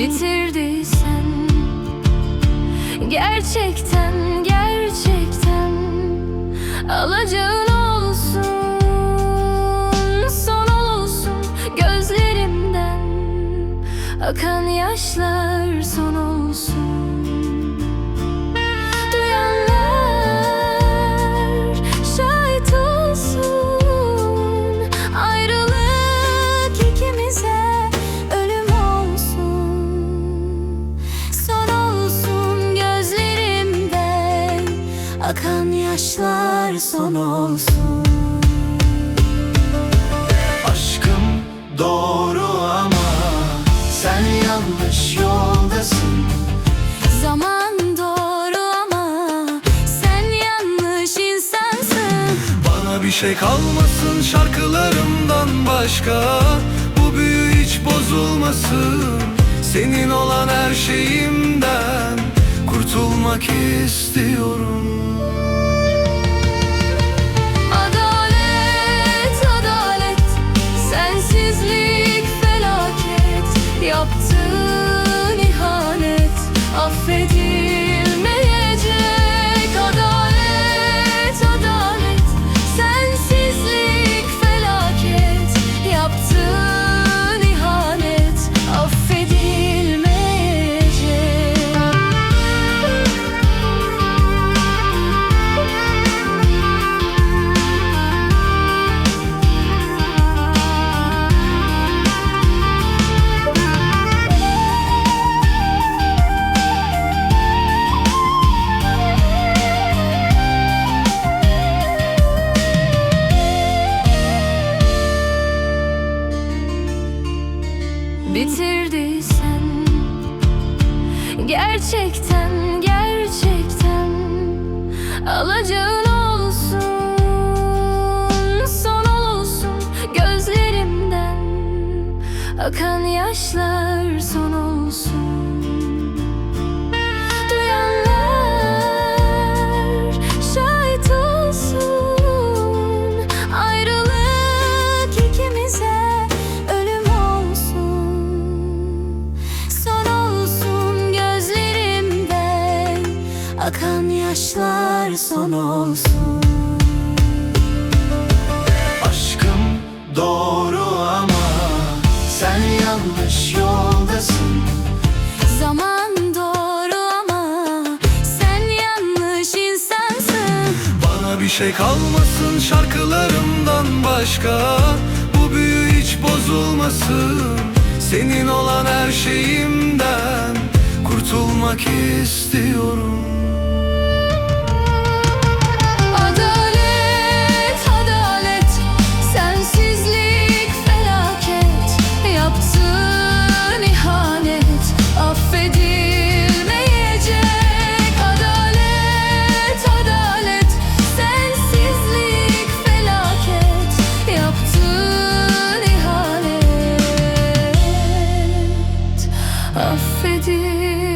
bitirdiysen Gerçekten gerçekten alacağın olsun Son olsun gözlerimden akan yaşlar son olsun. Akan yaşlar son olsun. Aşkım doğru ama sen yanlış yoldasın. Zaman doğru ama Sen yanlış insansın. Bana bir şey kalmasın şarkılarımdan başka. Bu büyü hiç bozulmasın. Senin olan her şeyimden Kurtulmak istiyorum bitirdiysen Gerçekten gerçekten alacağın olsun Son olsun gözlerimden Akan yaşlar son olsun Akan yaşlar son olsun. Aşkım doğru ama sen yanlış yoldasın. Zaman doğru ama Sen yanlış insansın. Bana bir şey kalmasın şarkılarımdan başka. Bu büyü hiç bozulmasın. Senin olan her şeyimden Kurtulmak istiyorum 飞机。